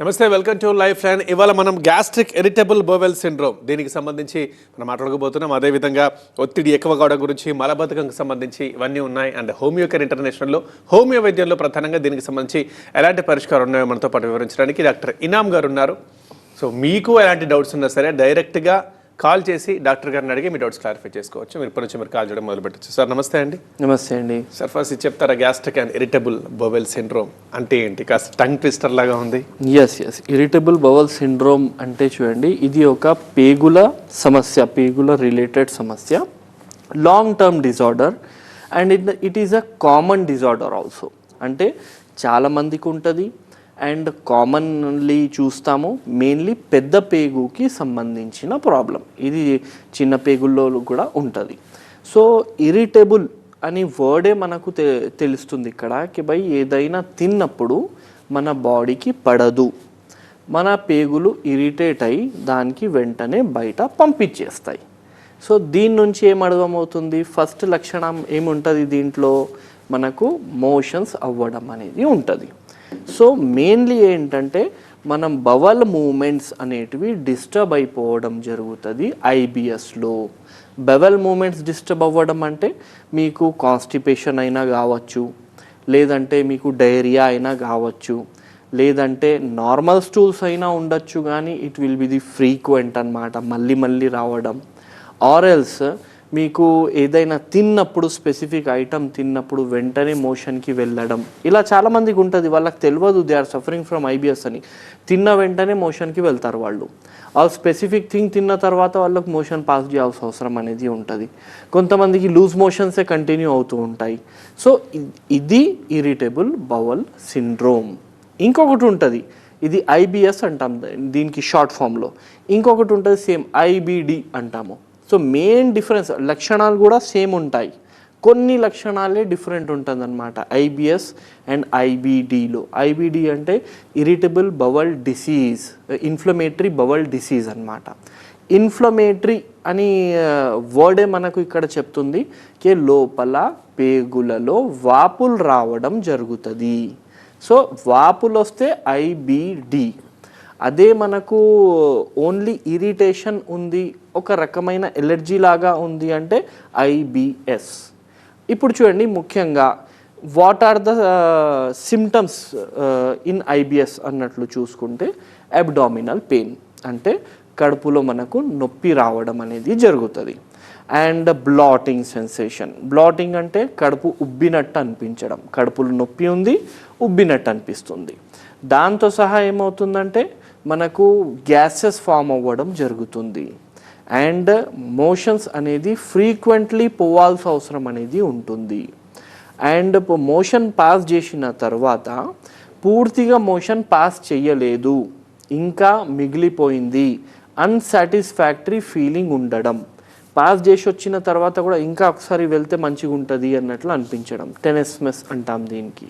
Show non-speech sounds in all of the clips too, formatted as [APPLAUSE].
నమస్తే welcome to life line. ఇవాళ మనం గ్యాస్ట్రిక్ ఎరిటబుల్ బోవెల్ సిండ్రోమ్. దీనికి సంబంధించి మనం మాట్లాడుకోబోతున్నాం. అదేవిధంగా ఒత్తిడి ఎక్కువ కావడం గురించి మలబద్ధకంకి సంబంధించి ఇవన్నీ ఉన్నాయి. అండ్ హోమియోకేర్ ఇంటర్నేషనల్లో హోమియో వైద్యంలో ప్రధానంగా దీనికి సంబంధించి ఎలాంటి పరిష్కారం ఉన్నాయో మనతో పాటు వివరించడానికి డాక్టర్ ఇనామ్ గారు ఉన్నారు. సో మీకు ఎలాంటి డౌట్స్ ఉన్నా సరే డైరెక్ట్గా కాల్ చేసి డాక్టర్ గారిని అడిగి మీ డౌట్స్ క్లారిఫై చేసుకోవచ్చు. మీరు ఇప్పటి నుంచి మీరు కాల్ చేయడం మొదలు పెట్టచ్చు. సార్ నమస్తే అండి. నమస్తే అండి. సార్ ఫస్ట్ ఇది చెప్తారా gastric and irritable bowel syndrome అంటే ఏంటి? కాస్త టంగ్ ట్విస్టర్ లాగా ఉంది. Yes yes irritable bowel syndrome అంటే చూడండి ఇది ఒక పేగుల సమస్య పేగుల రిలేటెడ్ సమస్య. Long term disorder and it it is a common disorder also అంటే చాలా మందికి ఉంటుంది అండ్ కామన్లీ చూస్తాము మెయిన్లీ పెద్ద పేగుకి సంబంధించిన ప్రాబ్లం. ఇది చిన్న పేగుల్లో కూడా ఉంటుంది. సో ఇరిటేబుల్ అని వర్డే మనకు తె తెలుస్తుంది ఇక్కడ కి బై ఏదైనా తిన్నప్పుడు మన బాడీకి పడదు. మన పేగులు ఇరిటేట్ అయ్యి దానికి వెంటనే బయట పంపించేస్తాయి. సో దీని నుంచి ఏం అర్థమవుతుంది? ఫస్ట్ లక్షణం ఏముంటుంది దీంట్లో? మనకు మోషన్స్ అవ్వడం అనేది ఉంటుంది. సో మెయిన్లీ ఏంటంటే మనం బవల్ మూమెంట్స్ అనేటివి డిస్టర్బ్ అయిపోవడం జరుగుతుంది ఐబిఎస్లో బెవల్ మూమెంట్స్ డిస్టర్బ్ అవ్వడం అంటే మీకు కాన్స్టిపేషన్ అయినా కావచ్చు లేదంటే మీకు డైరియా అయినా కావచ్చు లేదంటే నార్మల్ స్టూల్స్ అయినా ఉండొచ్చు కానీ it will be the frequent అనమాట మళ్ళీ మళ్ళీ రావడం. ఆర్ఎల్స్ మీకు ఏదైనా తిన్నప్పుడు స్పెసిఫిక్ ఐటమ్ తిన్నప్పుడు వెంటనే మోషన్కి వెళ్ళడం. ఇలా చాలామందికి ఉంటుంది. వాళ్ళకి తెలియదు they are suffering from IBS అని. తిన్న వెంటనే మోషన్కి వెళ్తారు వాళ్ళు. ఆ స్పెసిఫిక్ థింగ్ తిన్న తర్వాత వాళ్ళకి మోషన్ పాస్ చేయాల్సిన అవసరం అనేది ఉంటుంది. కొంతమందికి లూజ్ మోషన్సే కంటిన్యూ అవుతూ ఉంటాయి. సో ఇది ఇరిటేబుల్ బవల్ సిండ్రోమ్ ఇంకొకటి ఉంటుంది. ఇది ఐబిఎస్ అంటాం. దీనికి షార్ట్ ఫామ్లో ఇంకొకటి ఉంటుంది సేమ్ ఐబిడి అంటాము. సో మెయిన్ డిఫరెన్స్ లక్షణాలు కూడా సేమ్ ఉంటాయి. కొన్ని లక్షణాలే డిఫరెంట్ ఉంటుంది అనమాట ఐబిఎస్ అండ్ ఐబిడిలో ఐబిడి అంటే irritable bowel disease inflammatory bowel disease అనమాట ఇన్ఫ్లమేటరీ అని వర్డే మనకు ఇక్కడ చెప్తుంది. కే లోపల పేగులలో వాపులు రావడం జరుగుతుంది. సో వాపులు వస్తే ఐబిడి అదే మనకు ఓన్లీ ఇరిటేషన్ ఉంది ఒక రకమైన ఎలర్జీ లాగా ఉంది అంటే ఐబిఎస్ ఇప్పుడు చూడండి ముఖ్యంగా what are the symptoms in IBS అన్నట్లు చూసుకుంటే అబ్డామినల్ పెయిన్ అంటే కడుపులో మనకు నొప్పి రావడం అనేది జరుగుతుంది. అండ్ బ్లాటింగ్ సెన్సేషన్ బ్లాటింగ్ అంటే కడుపు ఉబ్బినట్టు అనిపించడం. కడుపులో నొప్పి ఉంది ఉబ్బినట్టు అనిపిస్తుంది. దాంతో సహా ఏమవుతుందంటే మనకు గ్యాసెస్ ఫామ్ అవ్వడం జరుగుతుంది. అండ్ మోషన్స్ అనేది ఫ్రీక్వెంట్లీ పోవాల్సిన అవసరం అనేది ఉంటుంది. అండ్ మోషన్ పాస్ చేసిన తర్వాత పూర్తిగా మోషన్ పాస్ చేయలేదు ఇంకా మిగిలిపోయింది. అన్సాటిస్ఫాక్టరీ ఫీలింగ్ ఉండడం. పాస్ చేసి వచ్చిన తర్వాత కూడా ఇంకా ఒకసారి వెళ్తే మంచిగా ఉంటుంది అన్నట్లు అనిపించడం. టెనెస్మెస్ అంటాం దీనికి.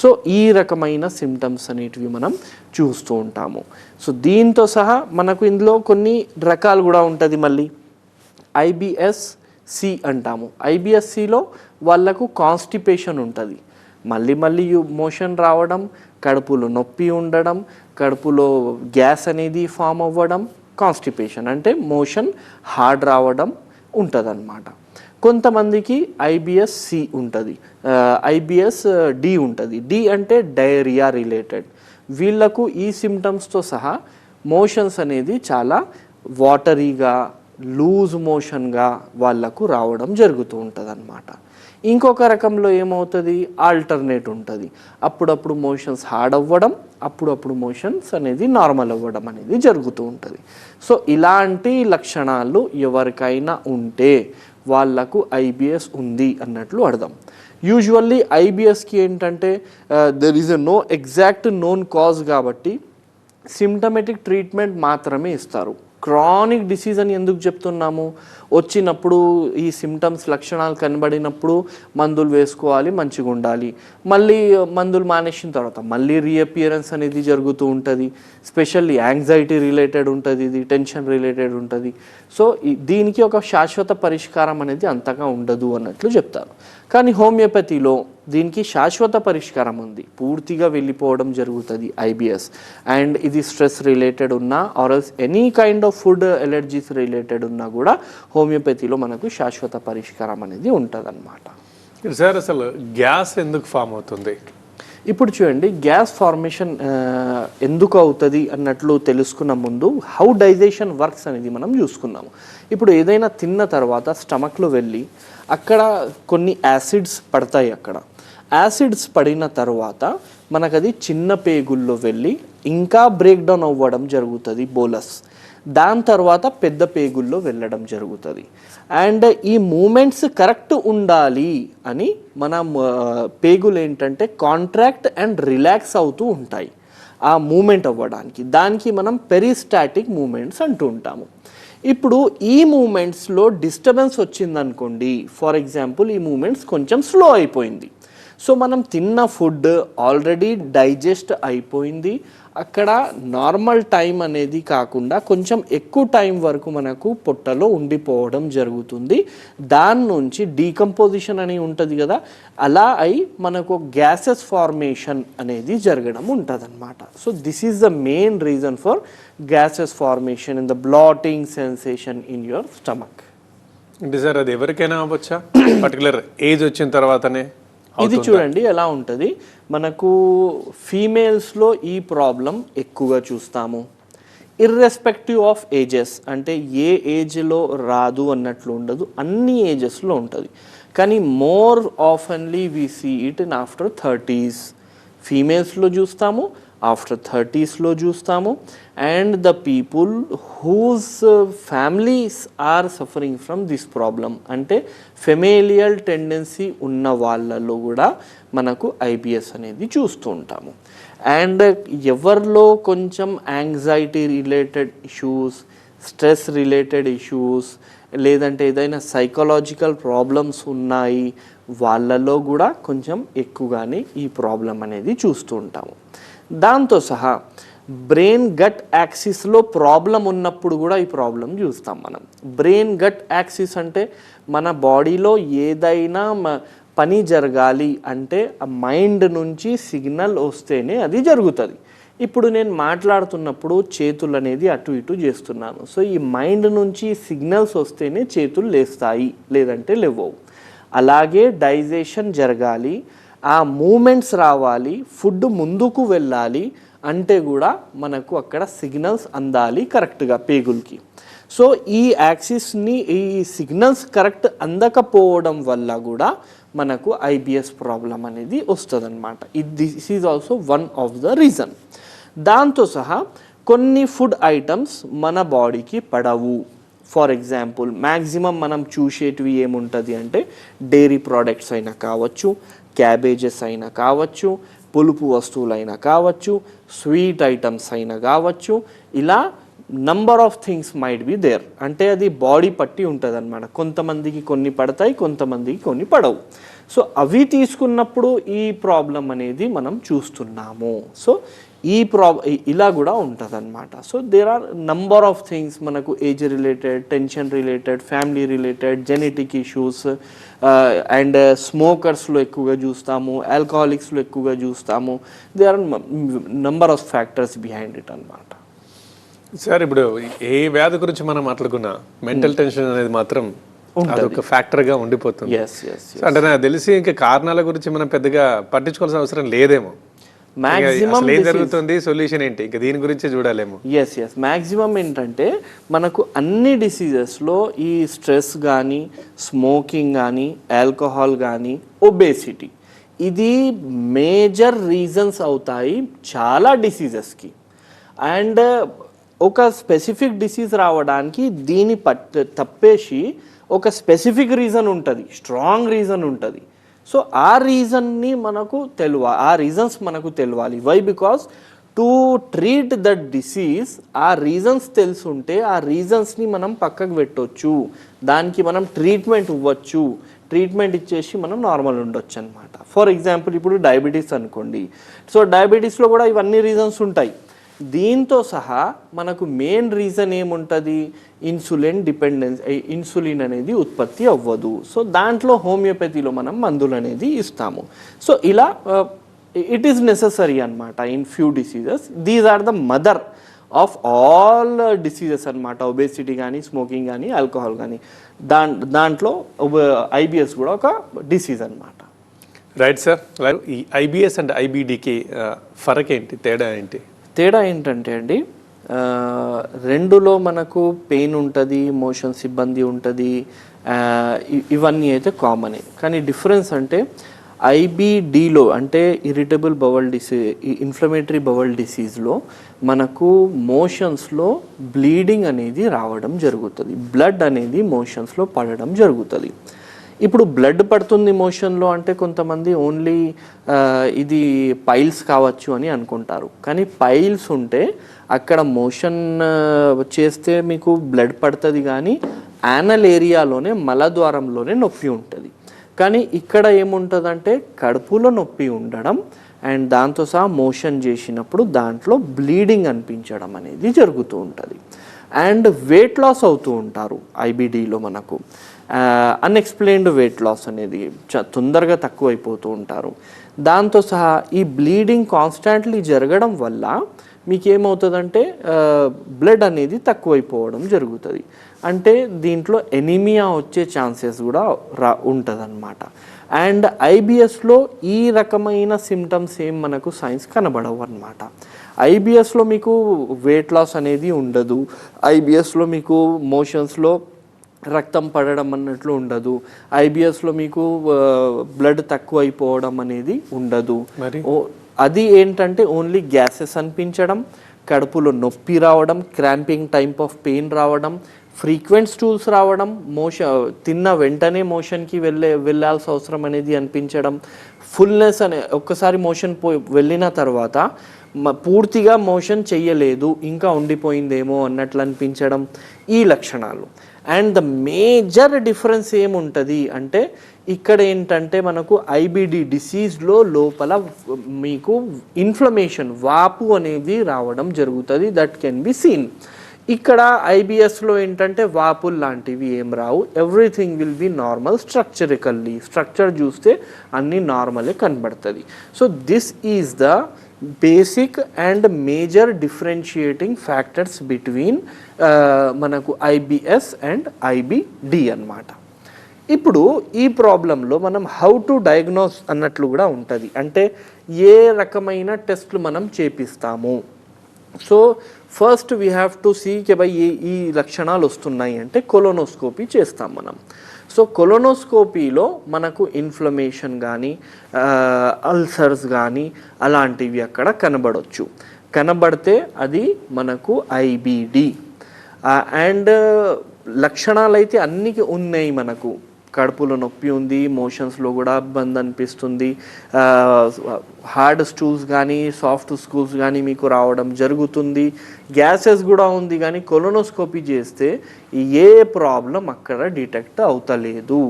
సో ఈ రకమైన సిమ్టమ్స్ అనేటివి మనం చూస్తూ ఉంటాము. సో దీంతో సహా మనకు ఇందులో కొన్ని రకాలు కూడా ఉంటుంది మళ్ళీ. ఐబిఎస్ సి అంటాము. ఐబిఎస్సిలో వాళ్ళకు కాన్స్టిపేషన్ ఉంటుంది. మళ్ళీ మళ్ళీ మోషన్ రావడం కడుపులో నొప్పి ఉండడం కడుపులో గ్యాస్ అనేది ఫామ్ అవ్వడం కాన్స్టిపేషన్ అంటే మోషన్ హార్డ్ రావడం ఉంటుందన్నమాట. కొంతమందికి ఐబిఎస్ సి ఉంటుంది. ఐబిఎస్ డి ఉంటుంది. డి అంటే డైరియా రిలేటెడ్. వీళ్ళకు ఈ సిమ్టమ్స్తో సహా మోషన్స్ అనేది చాలా వాటరీగా లూజ్ మోషన్గా వాళ్ళకు రావడం జరుగుతూ ఉంటుంది అనమాట ఇంకొక రకంలో ఏమవుతుంది? ఆల్టర్నేట్ ఉంటుంది. అప్పుడప్పుడు మోషన్స్ హార్డ్ అవ్వడం అప్పుడప్పుడు మోషన్స్ అనేది నార్మల్ అవ్వడం అనేది జరుగుతూ ఉంటుంది. సో ఇలాంటి లక్షణాలు ఎవరికైనా ఉంటే వాళ్ళకు ఐబిఎస్ ఉంది అన్నట్లు అర్థం. యూజువల్లీ ఐబిఎస్కి ఏంటంటే there is a no exact known cause కాబట్టి సిమ్టమెటిక్ ట్రీట్మెంట్ మాత్రమే ఇస్తారు. క్రానిక్ డిసీజ్ అని ఎందుకు చెప్తున్నాము? వచ్చినప్పుడు ఈ సిమ్టమ్స్ లక్షణాలు కనబడినప్పుడు మందులు వేసుకోవాలి మంచిగా ఉండాలి. మళ్ళీ మందులు మానేసిన తర్వాత మళ్ళీ రీఅపియరెన్స్ అనేది జరుగుతూ ఉంటుంది. స్పెషల్లీ యాంగ్జైటీ రిలేటెడ్ ఉంటుంది ఇది టెన్షన్ రిలేటెడ్ ఉంటుంది. సో దీనికి ఒక శాశ్వత పరిష్కారం అనేది అంతగా ఉండదు అన్నట్లు చెప్తారు. కానీ హోమియోపతిలో దీనికి శాశ్వత పరిష్కారం ఉంది. పూర్తిగా వెళ్ళిపోవడం జరుగుతుంది ఐబిఎస్ అండ్ ఇది స్ట్రెస్ రిలేటెడ్ ఉన్నా or else any kind of food allergies related ఉన్నా కూడా హోమియోపతిలో మనకు శాశ్వత పరిష్కారం అనేది ఉంటుంది సార్ అసలు గ్యాస్ ఎందుకు ఫామ్ అవుతుంది? ఇప్పుడు చూడండి గ్యాస్ ఫార్మేషన్ ఎందుకు అవుతుంది అన్నట్లు తెలుసుకున్న ముందు హౌ డైజెషన్ వర్క్స్ అనేది మనం చూసుకుందాము. ఇప్పుడు ఏదైనా తిన్న తర్వాత స్టమక్లో వెళ్ళి అక్కడ కొన్ని యాసిడ్స్ పడతాయి అక్కడ. యాసిడ్స్ పడిన తర్వాత మనకు అది చిన్న పేగుల్లో వెళ్ళి ఇంకా బ్రేక్ డౌన్ అవ్వడం జరుగుతుంది బోలస్ దాని తర్వాత పెద్ద పేగుల్లో వెళ్ళడం జరుగుతుంది. అండ్ ఈ మూమెంట్స్ కరెక్ట్ ఉండాలి అని మన పేగులు ఏంటంటే కాంట్రాక్ట్ అండ్ రిలాక్స్ అవుతూ ఉంటాయి. ఆ మూమెంట్ అవ్వడానికి. దానికి మనం పెరిస్టాటిక్ మూమెంట్స్ అంటూ ఉంటాము. ఇప్పుడు ఈ మూమెంట్స్లో డిస్టర్బెన్స్ వచ్చిందనుకోండి ఫర్ ఎగ్జాంపుల్ ఈ మూమెంట్స్ కొంచెం స్లో అయిపోయింది. సో మనం తిన్న ఫుడ్ ఆల్రెడీ డైజెస్ట్ అయిపోయింది. అక్కడ నార్మల్ టైం అనేది కాకుండా కొంచెం ఎక్కువ టైం వరకు మనకు పొట్టలో ఉండిపోవడం జరుగుతుంది. దాని నుంచి డీకంపోజిషన్ అని ఉంటుంది కదా అలా అయి మనకు గ్యాసెస్ ఫార్మేషన్ అనేది జరగడం ఉంటుంది అనమాట so this is the main reason for gases formation in the bloating sensation in your stomach అంటే సార్ అది ఎవరికైనా అవ్వచ్చా? [CLEARS THROAT] పర్టికులర్ ఏజ్ వచ్చిన తర్వాతనే ఇది చూడండి ఎలా ఉంటుంది. మనకు ఫీమేల్స్లో ఈ ప్రాబ్లం ఎక్కువగా చూస్తాము. ఇర్రెస్పెక్టివ్ ఆఫ్ ఏజెస్ అంటే ఏ ఏజ్లో రాదు అన్నట్లు ఉండదు అన్ని ఏజెస్లో ఉంటుంది. కానీ more oftenly we see it in after thirties ఫీమేల్స్లో చూస్తాము ఆఫ్టర్ థర్టీస్లో చూస్తాము. And the people whose families are suffering from this problem అంటే ఫెమేలియల్ టెండెన్సీ ఉన్న వాళ్ళలో కూడా మనకు ఐబిఎస్ అనేది చూస్తూ ఉంటాము. అండ్ ఎవరిలో కొంచెం anxiety related issues stress related issues లేదంటే ఏదైనా సైకలాజికల్ ప్రాబ్లమ్స్ ఉన్నాయి వాళ్ళలో కూడా కొంచెం ఎక్కువగానే ఈ ప్రాబ్లం అనేది చూస్తూ ఉంటాము. దాంతో సహా బ్రెయిన్ గట్ యాక్సిస్లో ప్రాబ్లం ఉన్నప్పుడు కూడా ఈ ప్రాబ్లం చూస్తాం మనం. బ్రెయిన్ గట్ యాక్సిస్ అంటే మన బాడీలో ఏదైనా పని జరగాలి అంటే ఆ మైండ్ నుంచి సిగ్నల్ వస్తేనే అది జరుగుతుంది. ఇప్పుడు నేను మాట్లాడుతున్నప్పుడు చేతులు అనేది అటు ఇటు చేస్తున్నాను. సో ఈ మైండ్ నుంచి సిగ్నల్స్ వస్తేనే చేతులు లేస్తాయి లేదంటే లేవవు అలాగే డైజెషన్ జరగాలి ఆ మూమెంట్స్ రావాలి ఫుడ్ ముందుకు వెళ్ళాలి అంటే కూడా మనకు అక్కడ సిగ్నల్స్ అందాలి కరెక్ట్గా పేగులకి. సో ఈ యాక్సిస్ని ఈ సిగ్నల్స్ కరెక్ట్ అందకపోవడం వల్ల కూడా మనకు ఐబిఎస్ ప్రాబ్లం అనేది వస్తుంది అనమాట ఇది this is also one of the reason. దాంతో సహా కొన్ని ఫుడ్ ఐటమ్స్ మన బాడీకి పడవు. ఫర్ ఎగ్జాంపుల్ మ్యాక్సిమం మనం చూసేటివి ఏముంటుంది అంటే డైరీ ప్రోడక్ట్స్ అయినా కావచ్చు క్యాబేజెస్ అయినా కావచ్చు పులుపు వస్తువులైనా కావచ్చు స్వీట్ ఐటమ్స్ అయినా కావచ్చు ఇలా number of things might be there అంటే అది బాడీ పట్టి ఉంటుంది అనమాట కొంతమందికి కొన్ని పడతాయి కొంతమందికి కొన్ని పడవు. సో అవి తీసుకున్నప్పుడు ఈ ప్రాబ్లం అనేది మనం చూస్తున్నాము. సో ఈ ప్రా ఇలా కూడా ఉంటుంది అనమాట so there are number of things మనకు age related tension related family related genetic issues and స్మోకర్స్లో ఎక్కువగా చూస్తాము ఆల్కహాలిక్స్లో ఎక్కువగా చూస్తాము. They are number of factors behind it అనమాట సార్ ఇప్పుడు ఏ వ్యాధి గురించి మనం మాట్లాడుకున్నా మెంటల్ టెన్షన్ అనేది మాత్రం అదొక ఫ్యాక్టర్గా ఉండిపోతుంది అంటే నాకు తెలిసి ఇంకా కారణాల గురించి మనం పెద్దగా పట్టించుకోవాల్సిన అవసరం లేదేమో. అసలు ఏం జరుగుతుంది? సొల్యూషన్ ఏంటి? ఇంకా దీని గురించే చూడాలేమో. ఎస్ ఎస్ మ్యాక్సిమం ఏంటంటే మనకు అన్ని డిసీజెస్లో ఈ స్ట్రెస్ కానీ స్మోకింగ్ కానీ ఆల్కహాల్ కానీ ఒబేసిటీ ఇది మేజర్ రీజన్స్ అవుతాయి చాలా డిసీజెస్కి అండ్ ఒక స్పెసిఫిక్ డిసీజ్ రావడానికి దీని పట్ తప్పేసి ఒక స్పెసిఫిక్ రీజన్ ఉంటుంది. స్ట్రాంగ్ రీజన్ ఉంటుంది. సో ఆ రీజన్ని మనకు తెలియ ఆ రీజన్స్ మనకు తెలియాలి why because to treat the disease ఆ రీజన్స్ తెలుసుంటే ఆ రీజన్స్ని మనం పక్కకు పెట్టొచ్చు. దానికి మనం ట్రీట్మెంట్ ఇవ్వచ్చు. ట్రీట్మెంట్ ఇచ్చేసి మనం నార్మల్ ఉండొచ్చు అనమాట ఫర్ ఎగ్జాంపుల్ ఇప్పుడు డయాబెటీస్ అనుకోండి. సో డయాబెటీస్లో కూడా ఇవన్నీ రీజన్స్ ఉంటాయి. దీంతో సహా మనకు మెయిన్ రీజన్ ఏముంటుంది? ఇన్సులిన్ డిపెండెన్స్ ఇన్సులిన్ అనేది ఉత్పత్తి అవ్వదు. సో దాంట్లో హోమియోపతిలో మనం మందులు అనేది ఇస్తాము. సో ఇలా ఇట్ ఈస్ నెససరీ అనమాట in few diseases these are the mother of all diseases అనమాట ఒబేసిటీ కానీ స్మోకింగ్ కానీ ఆల్కహాల్ కానీ దా దాంట్లో ఐబిఎస్ కూడా ఒక డిసీజ్ అనమాట రైట్ సార్ ఈ ఐబిఎస్ అండ్ ఐబిడికి ఫరక్ ఏంటి తేడా ఏంటి? తేడా ఏంటంటే అండి రెండులో మనకు పెయిన్ ఉంటుంది మోషన్స్ ఇబ్బంది ఉంటుంది ఇవన్నీ అయితే కామనే. కానీ డిఫరెన్స్ అంటే ఐబిడిలో అంటే irritable bowel disease inflammatory bowel డిసీజ్లో మనకు మోషన్స్లో బ్లీడింగ్ అనేది రావడం జరుగుతుంది. బ్లడ్ అనేది మోషన్స్లో పడడం జరుగుతుంది. ఇప్పుడు బ్లడ్ పడుతుంది మోషన్లో అంటే కొంతమంది ఓన్లీ ఇది పైల్స్ కావచ్చు అని అనుకుంటారు. కానీ పైల్స్ ఉంటే అక్కడ మోషన్ చేస్తే మీకు బ్లడ్ పడుతుంది కానీ యానల్ ఏరియాలోనే మలద్వారంలోనే నొప్పి ఉంటుంది. కానీ ఇక్కడ ఏముంటుందంటే కడుపులో నొప్పి ఉండడం అండ్ దాంతో సహా మోషన్ చేసినప్పుడు దాంట్లో బ్లీడింగ్ అనిపించడం అనేది జరుగుతూ ఉంటుంది. అండ్ వెయిట్ లాస్ అవుతూ ఉంటారు ఐబిడిలో మనకు. అన్ఎక్స్ప్లెయిన్డ్ వెయిట్ లాస్ అనేది చ- తొందరగా తక్కువైపోతూ ఉంటారు. దాంతో సహా ఈ బ్లీడింగ్ కాన్స్టాంట్లీ జరగడం వల్ల మీకు ఏమవుతుందంటే బ్లడ్ అనేది తక్కువైపోవడం జరుగుతుంది. అంటే దీంట్లో ఎనీమియా వచ్చే ఛాన్సెస్ కూడా రా ఉంటుందన్నమాట. అండ్ ఐబిఎస్లో ఈ రకమైన సిమ్టమ్స్ ఏం మనకు సైన్స్ కనబడవు అనమాట ఐబిఎస్లో మీకు వెయిట్ లాస్ అనేది ఉండదు. ఐబిఎస్లో మీకు మోషన్స్లో రక్తం పడడం అన్నట్లు ఉండదు. ఐబిఎస్లో మీకు బ్లడ్ తక్కువ అయిపోవడం అనేది ఉండదు. అది ఏంటంటే ఓన్లీ గ్యాసెస్ అనిపించడం కడుపులో నొప్పి రావడం క్రాంపింగ్ టైప్ ఆఫ్ పెయిన్ రావడం ఫ్రీక్వెంట్ స్టూల్స్ రావడం మోషన్ తిన్న వెంటనే మోషన్కి వెళ్ళే వెళ్ళాల్సిన అవసరం అనేది అనిపించడం ఫుల్నెస్ అనే ఒక్కసారి మోషన్ పో వెళ్ళిన తర్వాత పూర్తిగా మోషన్ చెయ్యలేదు ఇంకా ఉండిపోయిందేమో అన్నట్లు అనిపించడం ఈ లక్షణాలు. అండ్ ద మేజర్ డిఫరెన్స్ ఏముంటుంది అంటే ఇక్కడ ఏంటంటే మనకు ఐబిడి డిసీజ్లో లోపల మీకు ఇన్ఫ్లమేషన్ వాపు అనేది రావడం జరుగుతుంది. దట్ కెన్ బి సీన్ ఇక్కడ ఐబిఎస్లో ఏంటంటే వాపులు లాంటివి ఏం రావు. Everything will be normal structurally structure చూస్తే అన్నీ నార్మలే కనబడుతుంది. So this is the basic and major differentiating factors between మనకు ఐబిఎస్ అండ్ ఐబిడి అన్నమాట. ఇప్పుడు ఈ ప్రాబ్లంలో మనం హౌ టు డయాగ్నోస్ అన్నట్లు కూడా ఉంటుంది. అంటే ఏ రకమైన టెస్ట్లు మనం చేపిస్తాము. So first we have to see కే బై ఈ లక్షణాలు వస్తున్నాయి అంటే కొలోనోస్కోపీ చేస్తాం మనం. సో కొలోనోస్కోపీలో మనకు ఇన్ఫ్లమేషన్ కానీ అల్సర్స్ కానీ అలాంటివి అక్కడ కనబడవచ్చు కనబడితే అది మనకు ఐబిడి. అండ్ లక్షణాలు అయితే అన్నీ ఉన్నాయి మనకు. కడుపులో నొప్పి ఉంది మోషన్స్లో కూడా బంద్ అనిపిస్తుంది. హార్డ్ స్టూల్స్ కానీ సాఫ్ట్ స్కూల్స్ కానీ మీకు రావడం జరుగుతుంది. గ్యాసెస్ కూడా ఉంది కానీ కొలోనోస్కోపీ చేస్తే ఏ ప్రాబ్లం అక్కడ డిటెక్ట్ అవుతలేదు.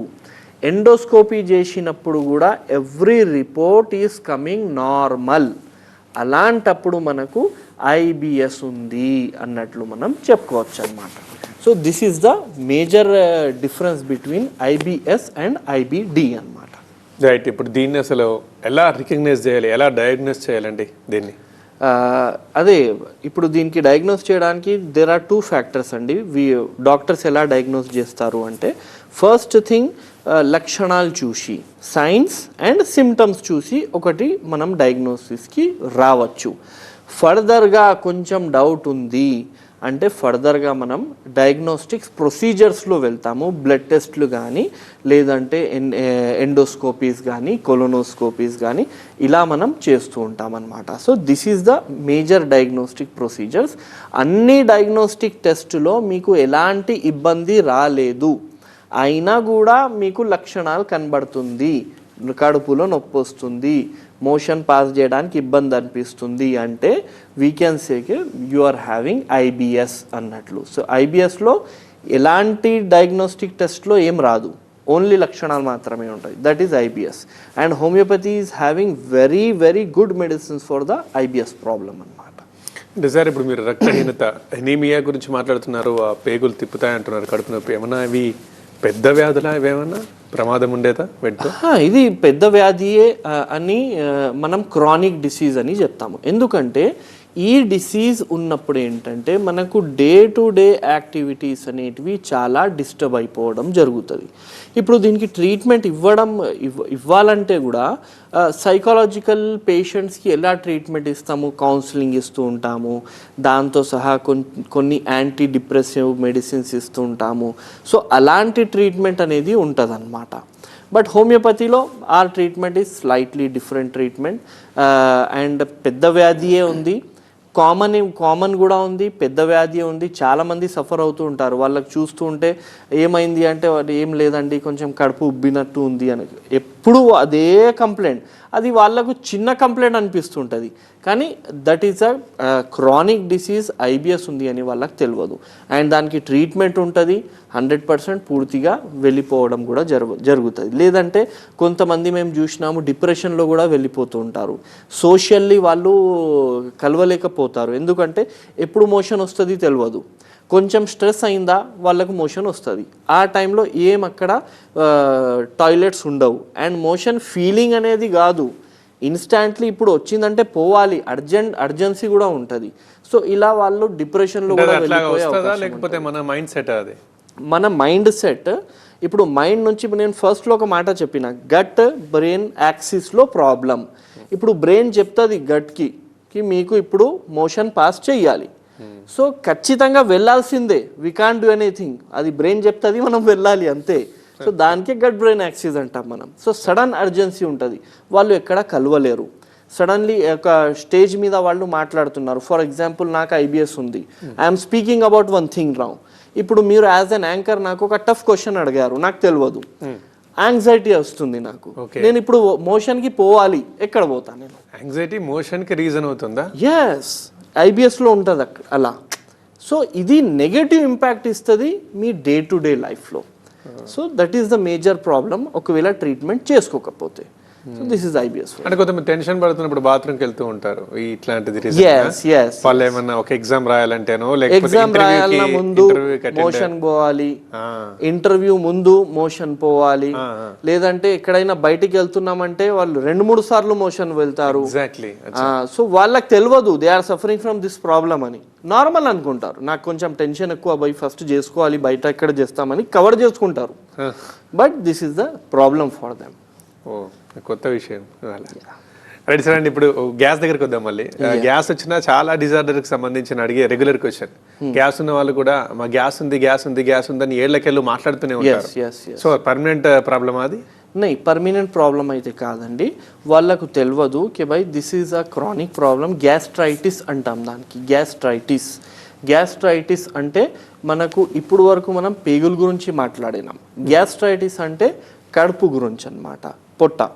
ఎండోస్కోపీ చేసినప్పుడు కూడా every report is coming normal. అలాంటప్పుడు మనకు ఐబిఎస్ ఉంది అన్నట్లు మనం చెప్పుకోవచ్చు అనమాట so this is the major difference between IBS and IBD అన్నమాట. రైట్ ఇప్పుడు దీన్ని అసలు ఎలా రికగ్నైజ్ చేయాలి? ఎలా డయాగ్నోస్ చేయాలండి దీన్ని? అదే ఇప్పుడు దీనికి డయాగ్నోస్ చేయడానికి దేర్ ఆర్ టూ ఫ్యాక్టర్స్ అండి. వి డాక్టర్స్ ఎలా డయాగ్నోస్ చేస్తారు అంటే ఫస్ట్ థింగ్ లక్షణాలు చూసి సైన్స్ అండ్ సిమ్టమ్స్ చూసి ఒకటి మనం డయాగ్నోసిస్కి రావచ్చు. ఫర్దర్గా కొంచెం డౌట్ ఉంది అంటే ఫర్దర్గా మనం డయాగ్నోస్టిక్స్ ప్రొసీజర్స్లో వెళ్తాము బ్లడ్ టెస్ట్లు కానీ లేదంటే ఎన్ ఎండోస్కోపీస్ కానీ కొలోనోస్కోపీస్ కానీ ఇలా మనం చేస్తూ ఉంటాం అనమాట so this is the major diagnostic procedures అన్ని డయాగ్నోస్టిక్ టెస్టులో మీకు ఎలాంటి ఇబ్బంది రాలేదు. అయినా కూడా మీకు లక్షణాలు కనబడుతుంది. కడుపులో నొప్పి వస్తుంది. మోషన్ పాస్ చేయడానికి ఇబ్బంది అనిపిస్తుంది అంటే we can say you are having IBS అన్నట్లు. సో ఐబిఎస్లో ఎలాంటి డయాగ్నోస్టిక్ టెస్ట్లో ఏం రాదు. ఓన్లీ లక్షణాలు మాత్రమే ఉంటాయి. That is IBS and homeopathy is having very very good medicines for the IBS problem అన్నమాట. అంటే సార్ ఇప్పుడు మీరు రక్తహీనత ఎనీమియా గురించి మాట్లాడుతున్నారు ఆ పేగులు తిప్పుతాయి అంటున్నారు కడుపు నొప్పి ఏమన్నా? అవి పెద్ద వ్యాధులా ఇవేమన్నా? ప్రమాదం ఉండేదా ఇది పెద్ద వ్యాధియే అని మనం క్రానిక్ డిసీజ్ అని చెప్తాము. ఎందుకంటే ఈ డిసీజ్ ఉన్నప్పుడు ఏంటంటే మనకు డే టు డే యాక్టివిటీస్ అనేటివి చాలా డిస్టర్బ్ అయిపోవడం జరుగుతుంది. ఇప్పుడు దీనికి ట్రీట్మెంట్ ఇవ్వడం ఇవ్వాలంటే కూడా సైకాలజికల్ పేషెంట్స్కి ఎలా ట్రీట్మెంట్ ఇస్తాము? కౌన్సిలింగ్ ఇస్తూ ఉంటాము. దాంతో సహా కొన్ని కొన్ని యాంటీ డిప్రెసివ్ మెడిసిన్స్ ఇస్తూ ఉంటాము. సో అలాంటి ట్రీట్మెంట్ అనేది ఉంటుంది బట్ హోమియోపతిలో ఆ treatment is slightly different treatment and పెద్ద వ్యాధియే ఉంది. కామన్ కామన్ కూడా ఉంది పెద్ద వ్యాధి ఉంది చాలామంది సఫర్ అవుతూ ఉంటారు. వాళ్ళకి చూస్తూ ఉంటే ఏమైంది అంటే వాడు ఏం లేదండి కొంచెం కడుపు ఉబ్బినట్టు ఉంది అని. ఎప్పుడు అదే కంప్లైంట్. అది వాళ్ళకు చిన్న కంప్లైంట్ అనిపిస్తుంటుంది. కానీ that is a chronic disease IBS ఉంది అని వాళ్ళకి తెలియదు. అండ్ దానికి ట్రీట్మెంట్ ఉంటుంది. హండ్రెడ్ పర్సెంట్ పూర్తిగా వెళ్ళిపోవడం కూడా జరుగు జరుగుతుంది. లేదంటే కొంతమంది మేము చూసినాము డిప్రెషన్లో కూడా వెళ్ళిపోతూ ఉంటారు. సోషల్లీ వాళ్ళు కలవలేకపోతారు. ఎందుకంటే ఎప్పుడు మోషన్ వస్తుంది తెలియదు. కొంచెం స్ట్రెస్ అయిందా వాళ్ళకు మోషన్ వస్తుంది. ఆ టైంలో ఏం అక్కడ టాయిలెట్స్ ఉండవు. అండ్ మోషన్ ఫీలింగ్ అనేది కాదు. ఇన్స్టాంట్లీ ఇప్పుడు వచ్చిందంటే పోవాలి. అర్జెంట్ అర్జెన్సీ కూడా ఉంటుంది. సో ఇలా వాళ్ళు డిప్రెషన్లో కూడా లేకపోతే మన మైండ్ సెట్ అది? మన మైండ్ సెట్ ఇప్పుడు మైండ్ నుంచి నేను ఫస్ట్లో ఒక మాట చెప్పిన. గట్ బ్రెయిన్ యాక్సిస్లో ప్రాబ్లం ఇప్పుడు బ్రెయిన్ చెప్తుంది గట్కి కి మీకు ఇప్పుడు మోషన్ పాస్ చేయాలి సో ఖచ్చితంగా వెళ్ళాల్సిందే. వి కాన్ డూ ఎనీథింగ్ అది బ్రెయిన్ చెప్తుంది మనం వెళ్ళాలి అంతే. సో దానికే గట్ బ్రెయిన్ యాక్సిస్ అంటాం మనం. సో సడన్ అర్జెన్సీ ఉంటుంది. వాళ్ళు ఎక్కడ కలవలేరు. సడన్లీ ఒక స్టేజ్ మీద వాళ్ళు మాట్లాడుతున్నారు. ఫర్ ఎగ్జాంపుల్ నాకు ఐబిఎస్ ఉంది. I'm speaking about one thing wrong ఇప్పుడు మీరు యాజ్ అన్ యాంకర్ నాకు ఒక టఫ్ క్వశ్చన్ అడిగారు. నాకు తెలియదు యాంగ్జైటీ వస్తుంది నాకు. నేను ఇప్పుడు మోషన్కి పోవాలి. ఎక్కడ పోతాను నేను? యాంగ్జైటీ మోషన్కి రీజన్ అవుతుందా? ఎస్ ఐబిఎస్లో ఉంటుంది అక్కడ అలా. సో ఇది నెగటివ్ ఇంపాక్ట్ ఇస్తుంది మీ డే టు డే లైఫ్లో so that is the major problem ఒకవేళ ట్రీట్మెంట్ చేసుకోకపోతే. సో దిస్ ఇస్ ఐబిఎస్ అంటే కొంతమంది టెన్షన్ పడుతున్నప్పుడు బాత్రూమ్కి వెళ్తూ ఉంటారు. ఇట్లాంటిది వాళ్ళు ఏమన్నా ఒక ఎగ్జామ్ రాయాలంటేనో ఎగ్జామ్ రాయాలన్న ముందు మోషన్ పోవాలి. ఇంటర్వ్యూ ముందు మోషన్ పోవాలి. లేదంటే ఎక్కడైనా బయటికి వెళ్తున్నామంటే వాళ్ళు రెండు మూడు సార్లు మోషన్ వెళ్తారు. ఎగ్జాక్ట్లీ సో వాళ్ళకి తెలియదు they are suffering from this problem అని. నార్మల్ అనుకుంటారు. నాకు కొంచెం టెన్షన్ ఎక్కువ పోయి ఫస్ట్ చేసుకోవాలి బయట ఎక్కడ చేస్తామని కవర్ చేసుకుంటారు. But this is the problem for them ఓ. కొత్త విషయం. రైట్ సార్ అండి ఇప్పుడు గ్యాస్ దగ్గరికి వద్దాం మళ్ళీ. గ్యాస్ వచ్చినా చాలా డిజార్డర్కి సంబంధించిన అడిగే రెగ్యులర్ క్వశ్చన్. గ్యాస్ ఉన్న వాళ్ళు కూడా మా గ్యాస్ ఉంది గ్యాస్ ఉంది గ్యాస్ ఉందని ఏళ్ళకెళ్ళు మాట్లాడుతూనే ఉంటారు. సో పర్మనెంట్ ప్రాబ్లమ్ అది? నై పర్మనెంట్ ప్రాబ్లం అయితే కాదండి. వాళ్ళకు తెలియదు కి by this is a chronic problem gastritis అంటాం దానికి. గ్యాస్ట్రైటిస్. గ్యాస్ట్రైటిస్ అంటే మనకు ఇప్పుడు వరకు మనం పేగుల గురించి మాట్లాడినాం. గ్యాస్ట్రైటిస్ అంటే కడుపు గురించి అన్నమాట. పొట్ట.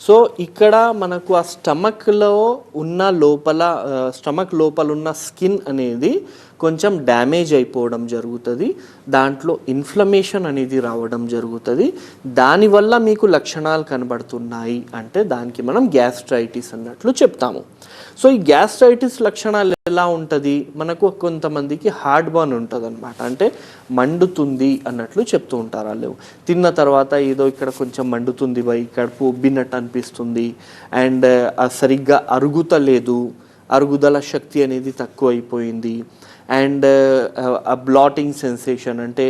సో ఇక్కడ మనకు ఆ స్టమక్లో ఉన్న లోపల స్టమక్ లోపల ఉన్న స్కిన్ అనేది కొంచెం డ్యామేజ్ అయిపోవడం జరుగుతుంది. దాంట్లో ఇన్ఫ్లమేషన్ అనేది రావడం జరుగుతుంది. దానివల్ల మీకు లక్షణాలు కనబడుతున్నాయి. అంటే దానికి మనం గ్యాస్ట్రైటిస్ అన్నట్లు చెప్తాము. సో ఈ గ్యాస్ట్రైటిస్ లక్షణాలు ఎలా ఉంటుంది? మనకు కొంతమందికి హార్ట్ బర్న్ ఉంటుంది అనమాట అంటే మండుతుంది అన్నట్లు చెప్తూ ఉంటారు వాళ్ళు. తిన్న తర్వాత ఏదో ఇక్కడ కొంచెం మండుతుంది బై కడుపు ఉబ్బినట్టు అనిపిస్తుంది. అండ్ సరిగ్గా అరుగుతలేదు. అరుగుదల శక్తి అనేది తక్కువ అయిపోయింది అండ్ ఆ బ్లాటింగ్ సెన్సేషన్ అంటే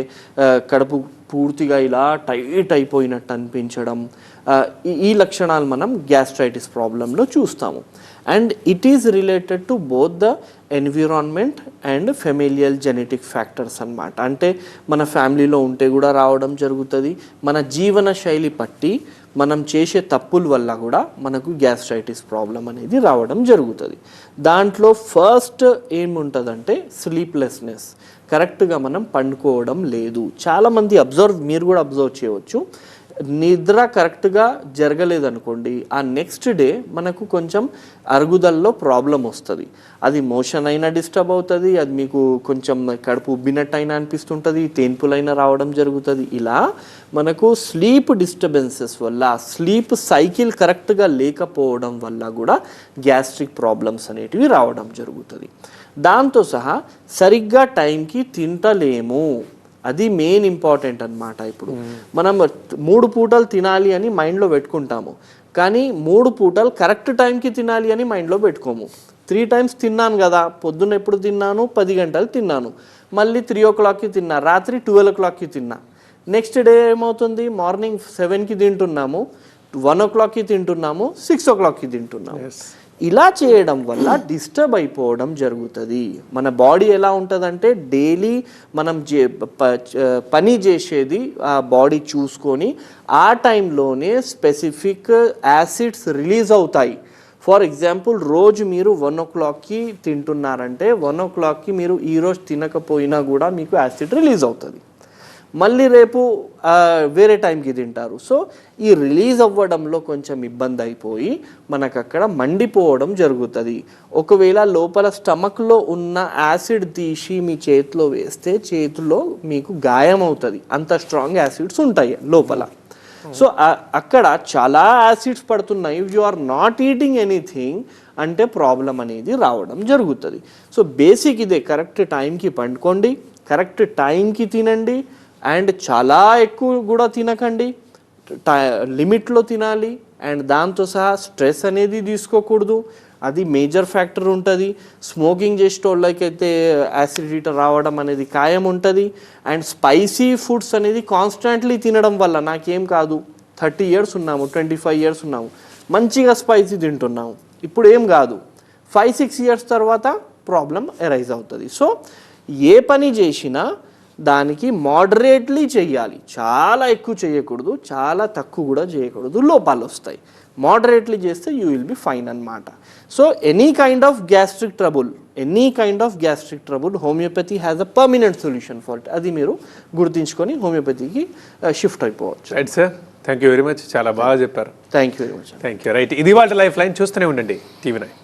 కడుపు పూర్తిగా ఇలా టైట్ అయిపోయినట్టు అనిపించడం. ఈ- ఈ లక్షణాలు మనం గ్యాస్ట్రైటిస్ ప్రాబ్లంలో చూస్తాము. And it is related to both the environment and familial genetic factors అన్నమాట. అంటే మన ఫ్యామిలీలో ఉంటే కూడా రావడం జరుగుతుంది. మన జీవన శైలి పట్టి మనం చేసే తప్పుల వల్ల కూడా మనకు గ్యాస్ట్రైటిస్ ప్రాబ్లం అనేది రావడం జరుగుతుంది. దాంట్లో ఫస్ట్ ఏముంటుందంటే స్లీప్లెస్నెస్. కరెక్ట్గా మనం పండుకోవడం లేదు. చాలామంది అబ్జర్వ్ మీరు కూడా అబ్జర్వ్ చేయవచ్చు. నిద్ర కరెక్ట్గా జరగలేదనుకోండి ఆ నెక్స్ట్ డే మనకు కొంచెం అరుగుదలలో ప్రాబ్లం వస్తుంది. అది మోషన్ అయినా డిస్టర్బ్ అవుతుంది అది మీకు కొంచెం కడుపు ఉబ్బినట్టు అయినా అనిపిస్తుంటుంది తేన్పులైనా రావడం జరుగుతుంది. ఇలా మనకు స్లీప్ డిస్టర్బెన్సెస్ వల్ల స్లీప్ సైకిల్ కరెక్ట్గా లేకపోవడం వల్ల కూడా గ్యాస్ట్రిక్ ప్రాబ్లమ్స్ అనేటివి రావడం జరుగుతుంది. దాంతో సహా సరిగ్గా టైంకి తింటలేము. అది మెయిన్ ఇంపార్టెంట్ అనమాట ఇప్పుడు. మనం మూడు పూటలు తినాలి అని మైండ్లో పెట్టుకుంటాము. కానీ మూడు పూటలు కరెక్ట్ టైంకి తినాలి అని మైండ్లో పెట్టుకోము. త్రీ టైమ్స్ తిన్నాను కదా పొద్దున్న ఎప్పుడు తిన్నాను? పది గంటలు తిన్నాను. మళ్ళీ త్రీ ఓ క్లాక్కి తిన్నా రాత్రి ట్వెల్వ్ ఓ క్లాక్కి తిన్నా. నెక్స్ట్ డే ఏమవుతుంది? మార్నింగ్ సెవెన్కి తింటున్నాము వన్ ఓ క్లాక్కి తింటున్నాము సిక్స్ ఓ క్లాక్కి తింటున్నాము. ఇలా చేయడం వల్ల డిస్టర్బ్ అయిపోవడం జరుగుతుంది. మన బాడీ ఎలా ఉంటుందంటే డైలీ మనం చే ప- పని చేసేది ఆ బాడీ చూసుకొని ఆ టైంలోనే స్పెసిఫిక్ యాసిడ్స్ రిలీజ్ అవుతాయి. ఫర్ ఎగ్జాంపుల్ రోజు మీరు వన్ ఓ క్లాక్కి తింటున్నారంటే వన్ ఓ క్లాక్కి మీరు ఈరోజు తినకపోయినా కూడా మీకు యాసిడ్ రిలీజ్ అవుతుంది. మళ్ళీ రేపు వేరే టైంకి తింటారు. సో ఈ రిలీజ్ అవ్వడంలో కొంచెం ఇబ్బంది అయిపోయి మనకు అక్కడ మండిపోవడం జరుగుతుంది. ఒకవేళ లోపల స్టమక్లో ఉన్న యాసిడ్ తీసి మీ చేతిలో వేస్తే చేతిలో మీకు గాయం అవుతుంది అంత స్ట్రాంగ్ యాసిడ్స్ ఉంటాయి లోపల. సో అక్కడ చాలా యాసిడ్స్ పడుతున్నాయి. You are not eating anything అంటే ప్రాబ్లం అనేది రావడం జరుగుతుంది. సో బేసిక్ ఇదే. కరెక్ట్ టైంకి పండుకోండి. కరెక్ట్ టైంకి తినండి. అండ్ చాలా ఎక్కువ కూడా తినకండి. లిమిట్లో తినాలి. అండ్ దాంతో సహా స్ట్రెస్ అనేది తీసుకోకూడదు. అది మేజర్ ఫ్యాక్టర్ ఉంటుంది. స్మోకింగ్ చేసేటోళ్ళకైతే యాసిడిటీ రావడం అనేది ఖాయం ఉంటుంది. అండ్ స్పైసీ ఫుడ్స్ అనేది కాన్స్టెంట్లీ తినడం వల్ల నాకేం కాదు. థర్టీ ఇయర్స్ ఉన్నాము ట్వంటీ ఫైవ్ ఇయర్స్ ఉన్నాము. మంచిగా స్పైసీ తింటున్నాము. ఇప్పుడు ఏం కాదు. ఫైవ్ సిక్స్ ఇయర్స్ తర్వాత ప్రాబ్లం ఎరైజ్ అవుతుంది. సో ఏ పని చేసినా దానికి మోడరేట్లీ చేయాలి. చాలా ఎక్కువ చేయకూడదు చాలా తక్కువ కూడా చేయకూడదు లోపాలు వస్తాయి. మోడరేట్లీ చేస్తే యూ విల్ బి ఫైన్ అన్నమాట. So any kind of gastric trouble any kind of gastric trouble homeopathy has a permanent solution for it అది మీరు గుర్తుంచుకొని హోమియోపతికి షిఫ్ట్ అయిపోవచ్చు. Right sir thank you very much చాలా బాగా చెప్పారు. Thank you very much thank you right ఇది వాళ్ళ లైఫ్ లైన్ చూస్తూనే ఉండండి. TV nine